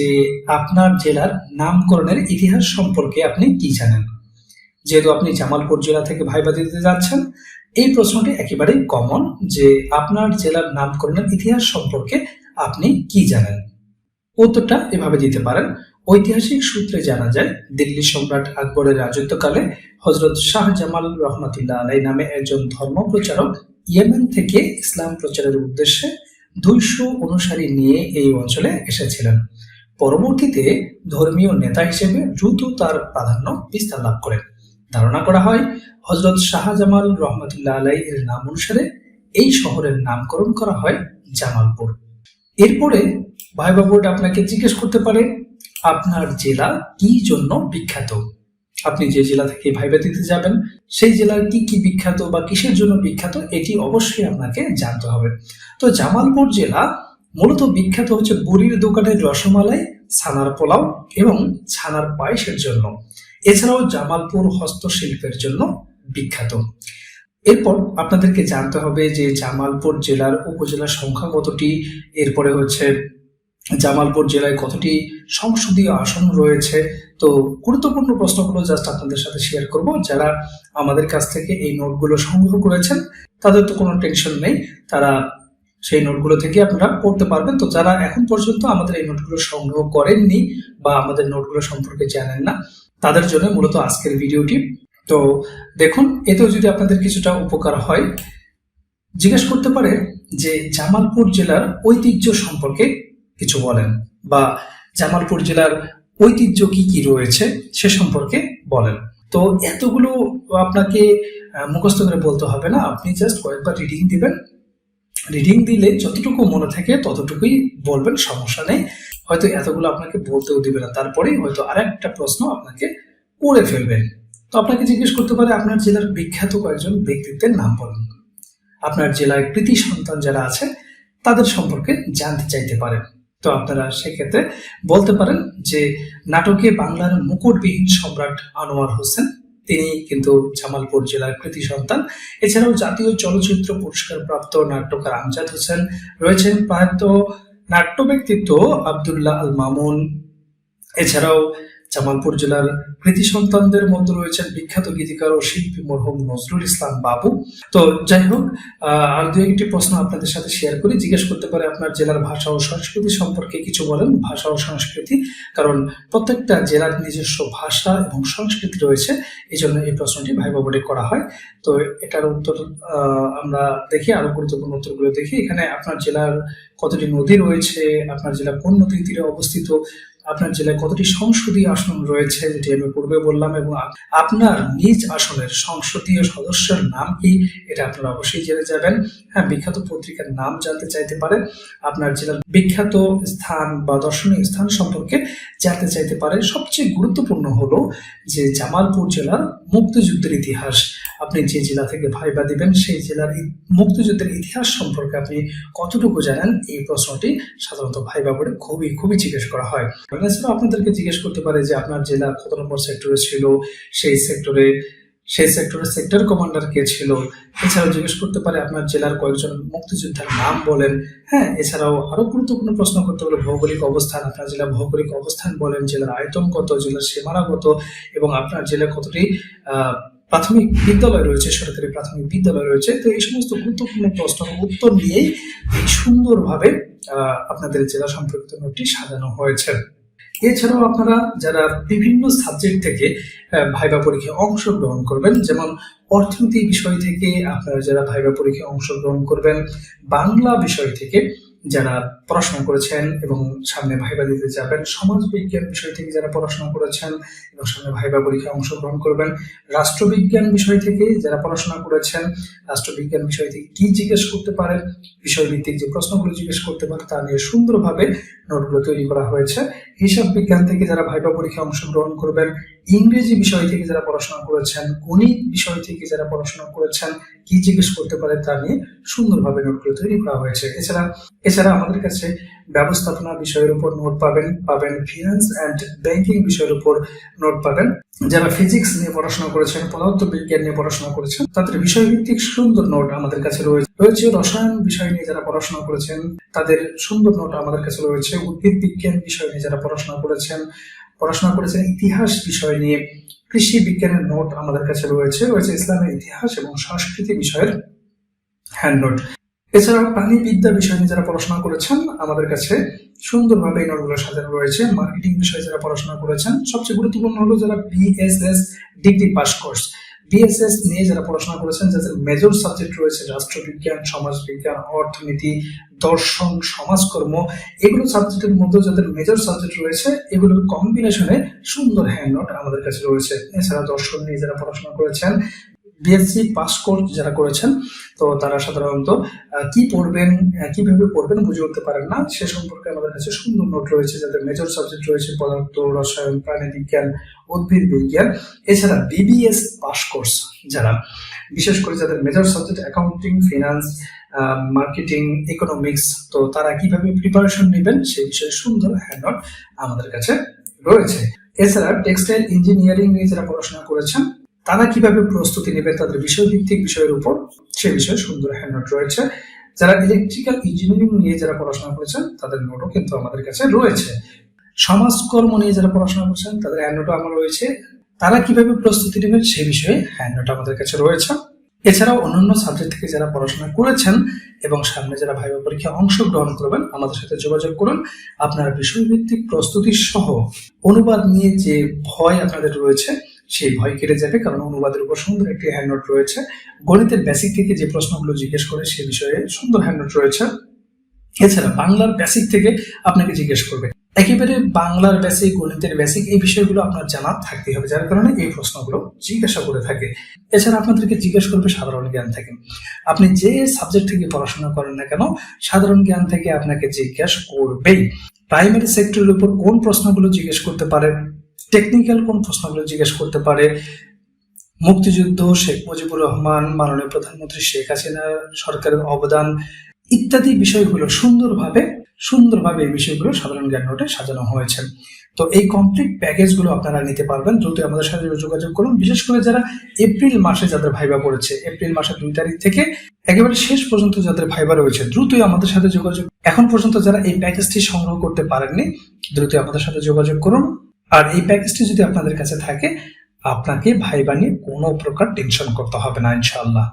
যে আপনার জেলার নামকরণের ইতিহাস সম্পর্কে আপনি কি জানেন? যেহেতু আপনি জামালপুর জেলা থেকে ভাইবা দিতে যাচ্ছেন, এই প্রশ্নটি একেবারেই কমন যে আপনার জেলার নামকরণের ইতিহাস সম্পর্কে আপনি কি জানেন? উত্তরটা এভাবে দিতে পারেন। ঐতিহাসিক সূত্রে জানা যায়, দিল্লি সম্রাট আকবরের রাজত্বকালে হজরত শাহ জামাল রহমাতুল্লাহ আলাই নামে একজন ধর্ম প্রচারক ইয়েমেন থেকে ইসলাম প্রচারের উদ্দেশ্যে দুইশো অনুসারী নিয়ে এই অঞ্চলে এসেছিলেন। পরবর্তীতে ধর্মীয় নেতা হিসেবে দ্রুত তার প্রাধান্য বিস্তার লাভ করেন। ধারণা করা হয় হজরত শাহজামাল রহমতুল্লাহ এর নাম অনুসারে এই শহরের নামকরণ করা হয় জামালপুর। এরপরে ভাইবা বোর্ড আপনাকে জিজ্ঞেস করতে পারে, আপনার জেলা কি জন্য বিখ্যাত? আপনি যে জেলা থেকে ভাইবা দিতে যাবেন, সেই জেলার কি কি বিখ্যাত বা কিসের জন্য বিখ্যাত, এটি অবশ্যই আপনাকে জানতে হবে। তো জামালপুর জেলা মূলত বিখ্যাত হচ্ছে বুড়ির দোকানের রসমালাই, ছানার পোলাও এবং ছানার পায়েসের জন্য। এছাড়াও জামালপুর হস্তশিল্পের জন্য বিখ্যাত। এরপর আপনাদেরকে জানতে হবে যে জামালপুর জেলার উপজেলার সংখ্যা কতটি, এরপরে হচ্ছে জামালপুর জেলায় কতটি সংসদীয় আসন রয়েছে। তো গুরুত্বপূর্ণ প্রশ্নগুলো জাস্ট আপনাদের সাথে শেয়ার করব। যারা আমাদের কাছ থেকে এই নোটগুলো সংগ্রহ করেছেন, তাদের তো কোনো টেনশন নেই। তারা সেই নোটগুলো থেকে আপনারা পড়তে পারবেন। তো যারা এখন পর্যন্ত আমাদের এই নোটগুলো সংগ্রহ করেননি বা আমাদের নোটগুলো সম্পর্কে জানেন না, তাদের জন্য মূলত আজকের ভিডিওটি। তো দেখুন, এতেও যদি আপনাদের কিছুটা উপকার হয়, জিজ্ঞেস করতে পারে যে জামালপুর জেলার ঐতিহ্য সম্পর্কে কিছু বলেন বা জামালপুর জেলার ঐতিহ্য কি কি রয়েছে সে সম্পর্কে বলেন। তো এতগুলো আপনাকে মুখস্থ করে বলতে হবে না। আপনি জাস্ট কয়েকবার রিডিং দিবেন রিডিং দিলে যতটুকু মনে থাকে ততটুকুই বলবেন, সমস্যা নেই। হয়তো এতগুলো আপনাকে বলতেও দিবে না। তারপরেই হয়তো আরেকটা প্রশ্ন আপনাকে করে ফেলবেন তো আপনাকে জিজ্ঞেস করতে পারে, আপনার জেলার বিখ্যাত কয়েকজন ব্যক্তিত্বের নাম বলুন। আপনার জেলায় কৃতি সন্তান যারা আছে, তাদের সম্পর্কে জানতে চাইতে পারেন। তো আপনারা সেক্ষেত্রে বলতে পারেন যে, নাটকে বাংলার মুকুটবিহীন সম্রাট আনোয়ার হোসেন তিনি কিন্তু জামালপুর জেলার কৃতি সন্তান। এছাড়াও জাতীয় চলচ্চিত্র পুরস্কার প্রাপ্ত নাট্যকার আমজাদ হোসেন রয়েছেন প্রয়াত নাট্য ব্যক্তিত্ব আবদুল্লাহ আল মামুন। এছাড়াও জামালপুর জেলার কৃতি সন্তানদের মধ্যে রয়েছেন বিখ্যাত গীতিকার ও শিল্পী মরহুম নজরুল ইসলাম বাবু। তো যাই হোক আর দু একটি প্রশ্ন আপনাদের সাথে শেয়ার করি। জিজ্ঞেস করতে পারে আপনার জেলার ভাষা ও সংস্কৃতি সম্পর্কে কিছু বলেন, ভাষা ও সংস্কৃতি, কারণ প্রত্যেকটা জেলার নিজস্ব ভাষা এবং সংস্কৃতি রয়েছে এই জন্য এই প্রশ্নটি ভাই করা হয়। তো এটার উত্তর আমরা দেখি, আরও গুরুত্বপূর্ণ উত্তরগুলো দেখি। এখানে আপনার জেলার কতটি নদী রয়েছে, আপনার জেলা কোন নদীর তীরে অবস্থিত আপনার জেলায় কতটি সংসদীয় আসন রয়েছে যেটি আমি পূর্বে বললাম এবং আপনার নিজ আসনের সংসদীয় সদস্যের নাম কি এটা আপনারা অবশ্যই জেনে যাবেন। হ্যাঁ বিখ্যাত পত্রিকার নাম জানতে চাইতে পারেন আপনার জেলার বিখ্যাত স্থান বা দর্শনীয় স্থান সম্পর্কে জানতে চাইতে পারে। সবচেয়ে গুরুত্বপূর্ণ হলো যে জামালপুর জেলার মুক্তিযুদ্ধের ইতিহাস। আপনি যে জেলা থেকে ভাইবা দিবেন, সেই জেলার মুক্তিযুদ্ধের ইতিহাস সম্পর্কে আপনি কতটুকু জানেন? এই প্রশ্নটি সাধারণত ভাইবা বোর্ডে খুবই খুবই জিজ্ঞেস করা হয়। এছাড়াও আপনাদেরকে জিজ্ঞেস করতে পারে যে আপনার জেলা কত নম্বর সেক্টরে ছিল, সেই সেক্টরে সেই সেক্টরের সেক্টর কমান্ডার কে ছিল। এছাড়াও জিজ্ঞেস করতে পারে আপনার জেলার কয়েকজন মুক্তিযোদ্ধার নাম বলেন। হ্যাঁ এছাড়াও আরও গুরুত্বপূর্ণ প্রশ্ন করতে পারে ভৌগোলিক অবস্থান। আপনার জেলার ভৌগোলিক অবস্থান বলেন, জেলার আয়তন কত, জেলার সীমানা কত, এবং আপনার জেলায় কতটি প্রাথমিক বিদ্যালয় রয়েছে, সরকারি প্রাথমিক বিদ্যালয় রয়েছে। তো এই সমস্ত গুরুত্বপূর্ণ প্রশ্নের উত্তর নিয়েই সুন্দরভাবে আপনাদের জেলা সম্পর্কিত নোটটি সাজানো হয়েছে। এছাড়াও আপনারা যারা বিভিন্ন সাবজেক্ট থেকে ভাইবা পরীক্ষায় অংশগ্রহণ করবেন, যেমন অর্থনীতি বিষয় থেকে আপনারা যারা ভাইবা পরীক্ষায় অংশগ্রহণ করবেন, বাংলা বিষয় থেকে যারা পড়াশোনা করেছেন এবং সামনে ভাইবা দিতে যাবেন, সমাজ বিজ্ঞান বিষয় থেকে যারা পড়াশোনা করেছেন এবং সামনে ভাইবা পরীক্ষায় অংশগ্রহণ করবেন, রাষ্ট্রবিজ্ঞান বিষয় থেকে যারা পড়াশোনা করেছেন, রাষ্ট্রবিজ্ঞান বিষয় থেকে কি জিজ্ঞেস করতে পারেন, বিষয়ভিত্তিক যে প্রশ্নগুলো জিজ্ঞেস করতে পারে তা নিয়ে সুন্দরভাবে নোটগুলো তৈরি করা হয়েছে। হিসাব বিজ্ঞান থেকে যারা ভাইবা পরীক্ষায় অংশগ্রহণ করবেন, ইংরেজি বিষয় থেকে যারা পড়াশোনা করেছেন, গণিত বিষয় থেকে যারা পড়াশোনা করেছেন, কি জিজ্ঞেস করতে পারে তা নিয়ে সুন্দরভাবে নোটগুলো তৈরি করা হয়েছে। এছাড়া এছাড়া আমাদের কাছে ব্যবস্থাপনা বিষয়ের উপর নোট পাবেন পাবেন ফিনান্স অ্যান্ড ব্যাংকিং বিষয়ের উপর নোট পাবেন। যারা ফিজিক্স নিয়ে পড়াশোনা করেছেন, পদার্থ বিজ্ঞান নিয়ে পড়াশোনা করেছেন, তাদের বিষয়ভিত্তিক সুন্দর নোট আমাদের কাছে রয়েছে। রয়েছে রসায়ন বিষয় নিয়ে যারা পড়াশোনা করেছেন, তাদের সুন্দর নোট আমাদের কাছে রয়েছে। উদ্ভিদ বিজ্ঞান বিষয় নিয়ে যারা পড়াশোনা করেছেন পড়াশোনা করেছেন ইতিহাস বিষয় নিয়ে। কৃষি বিজ্ঞানের নোট আমাদের কাছে রয়েছে। রয়েছে ইসলামের ইতিহাস এবং সংস্কৃতি বিষয়ের হ্যান্ড নোট এছাড়াও প্রাণীবিদ্যা বিষয় নিয়ে যারা পড়াশোনা করেছেন, আমাদের কাছে সুন্দরভাবে এই নোটগুলো সাজানো রয়েছে। মার্কেটিং বিষয়ে যারা পড়াশোনা করেছেন, সবচেয়ে গুরুত্বপূর্ণ হলো যারা BSS degree pass course BSS নিয়ে যারা পড়াশোনা করেছেন, যাদের মেজর সাবজেক্ট রয়েছে, রাষ্ট্রবিজ্ঞান, সমাজবিজ্ঞান, অর্থনীতি, দর্শন, সমাজকর্ম, এগুলো সাবজেক্টের মধ্যে যাদের মেজর সাবজেক্ট রয়েছে, এগুলোর কম্বিনেশনে সুন্দর হ্যান্ড নোট আমাদের কাছে রয়েছে। এছাড়া দর্শন নিয়ে যারা পড়াশোনা করেছেন বিএসসি পাস কোর্স যারা করেছেন, তো তারা সাধারণত কি পড়বেন কীভাবে পড়বেন বুঝে উঠতে পারেন না। সে সম্পর্কে আমাদের কাছে সুন্দর নোট রয়েছে যাদের মেজর সাবজেক্ট রয়েছে, পদার্থ, রসায়ন প্রাণীবিজ্ঞান উদ্ভিদ, বিজ্ঞান। এছাড়া বিবিএস পাস কোর্স যারা, বিশেষ করে যাদের major subject accounting finance marketing economics তো তারা কীভাবে প্রিপারেশন নেবেন, সেই বিষয়ে সুন্দর হ্যান্ড আমাদের কাছে রয়েছে। এছাড়া টেক্সটাইল ইঞ্জিনিয়ারিং নিয়ে যারা পড়াশোনা করেছেন তারা কীভাবে প্রস্তুতি নেবে তাদের বিষয়ভিত্তিক বিষয়ের উপর, সে বিষয়ে সুন্দর হ্যান্ড নোট রয়েছে। যারা ইলেকট্রিক্যাল ইঞ্জিনিয়ারিং নিয়ে যারা পড়াশোনা করেছেন, তাদের নোটও কিন্তু আমাদের কাছে রয়েছে। সমাজকর্ম নিয়ে যারা পড়াশোনা করছেন, তাদের হ্যান্ড নোটও আমার রয়েছে। তারা কীভাবে প্রস্তুতি নেবেন সে বিষয়ে হ্যান্ড নোট আমাদের কাছে রয়েছে। এছাড়াও অন্যান্য সাবজেক্ট থেকে যারা পড়াশোনা করেছেন এবং সামনে যারা ভাইবা পরীক্ষায় অংশগ্রহণ করবেন, আমাদের সাথে যোগাযোগ করুন। আপনার বিষয়ভিত্তিক প্রস্তুতি সহ অনুবাদ নিয়ে যে ভয় আপনাদের রয়েছে সেই ভয় কেটে যাবে, কারণ অনুবাদের উপর সুন্দর একটি হ্যান্ডনোট রয়েছে। গণিতের বেসিক থেকে যে প্রশ্নগুলো জিজ্ঞেস করে সে বিষয়ে সুন্দর হ্যান্ডনোট রয়েছে। এছাড়া বাংলার বেসিক থেকে আপনাকে জিজ্ঞেস করবে। একেবারে বাংলার বেসিক গণিতের বেসিক এই বিষয়গুলো আপনার জানা থাকতেই হবে, যার কারণে এই প্রশ্নগুলো জিজ্ঞাসা করে থাকে। এছাড়া আপনাদেরকে জিজ্ঞেস করবে সাধারণ জ্ঞান থেকে। আপনি যে সাবজেক্ট থেকে পড়াশোনা করেন না কেন, সাধারণ জ্ঞান থেকে আপনাকে জিজ্ঞেস করবেই। প্রাইমারি সেক্টরের উপর কোন প্রশ্নগুলো জিজ্ঞেস করতে পারে টেকনিক্যাল কোন প্রশ্নগুলো জিজ্ঞেস করতে পারে? মুক্তিযুদ্ধ, শেখ মুজিবুর রহমান, মাননীয় প্রধানমন্ত্রী শেখ হাসিনা সরকারের অবদান ইত্যাদি বিষয়গুলো সুন্দরভাবে সুন্দরভাবে এই বিষয়গুলো সাধারণ জ্ঞান নোটে সাজানো হয়েছে। তো এই কমপ্লিট প্যাকেজগুলো আপনারা নিতে পারবেন। দ্রুত আমাদের সাথে যোগাযোগ করুন। বিশেষ করে যারা এপ্রিল মাসে যাদের ভাইবা পড়েছে, এপ্রিল মাসের দুই তারিখ থেকে একেবারে শেষ পর্যন্ত যাদের ভাইবা রয়েছে, দ্রুতই আমাদের সাথে যোগাযোগ এখন পর্যন্ত যারা এই প্যাকেজটি সংগ্রহ করতে পারেননি দ্রুত আমাদের সাথে যোগাযোগ করুন। আর এই প্যাকেজটি যদি আপনাদের কাছে থাকে, আপনাকে ভাই বানিয়ে কোনো প্রকার টেনশন করতে হবে না, ইনশাআল্লাহ।